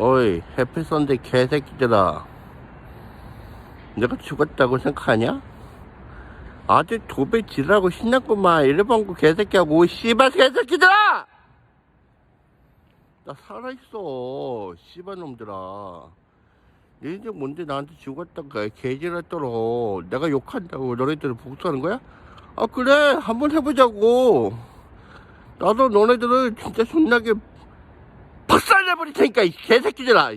어이 해피선데 개새끼들아. 내가 죽었다고 생각하냐? 아주 도배 지라고 신났구만. 일반고 개새끼하고. 씨발 개새끼들아! 나 살아있어 씨발 놈들아. 너희들 뭔데 나한테 죽었다가 개지랄더러 내가 욕한다고 너네들을 복수하는 거야? 아 그래. 한번 해보자고. 나도 너네들을 진짜 존나게 박살내버릴 테니까 이 개새끼들아.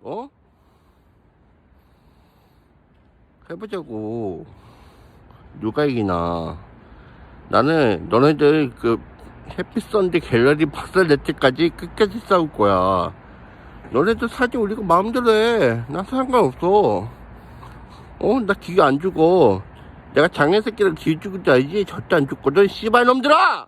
어? 해보자고. 누가 이기나. 나는 너네들 그 해피선데 갤러리 박살낼 때까지 끝까지 싸울 거야. 너네들 사진 올리고 마음대로 해나 상관없어. 어? 나 기회 안 주고 내가 장애 새끼를 기회 주고 알지? 절대 안 죽거든 씨발 놈들아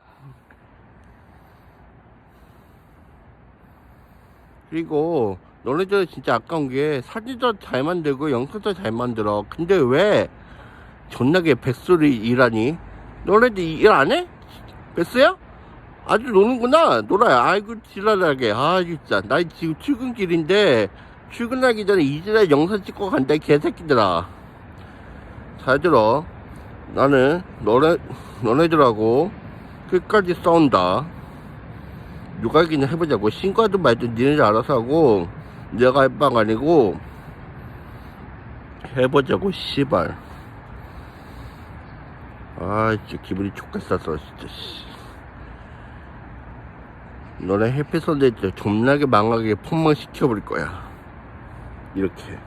그리고 너네들 진짜 아까운 게 사진도 잘 만들고 영상도 잘 만들어. 근데 왜 존나게 백수를 일하니? 너네들 일 안 해? 백수야? 아주 노는구나. 놀아요. 아이고 지랄하게. 아 진짜. 나 지금 출근길인데 출근하기 전에 이제야 영상 찍고 간다 이 개새끼들아. 잘 들어. 나는 너네 너네들하고 끝까지 싸운다 이기나 해보자고. 신고하든 말든 니네들 알아서 하고 내가 할 바가 아니고 해보자고 씨발. 아 진짜 기분이 촉겠어서 진짜 씨. 너네 해피선데 진짜 존나게 망하게 폭망시켜버릴 거야. 이렇게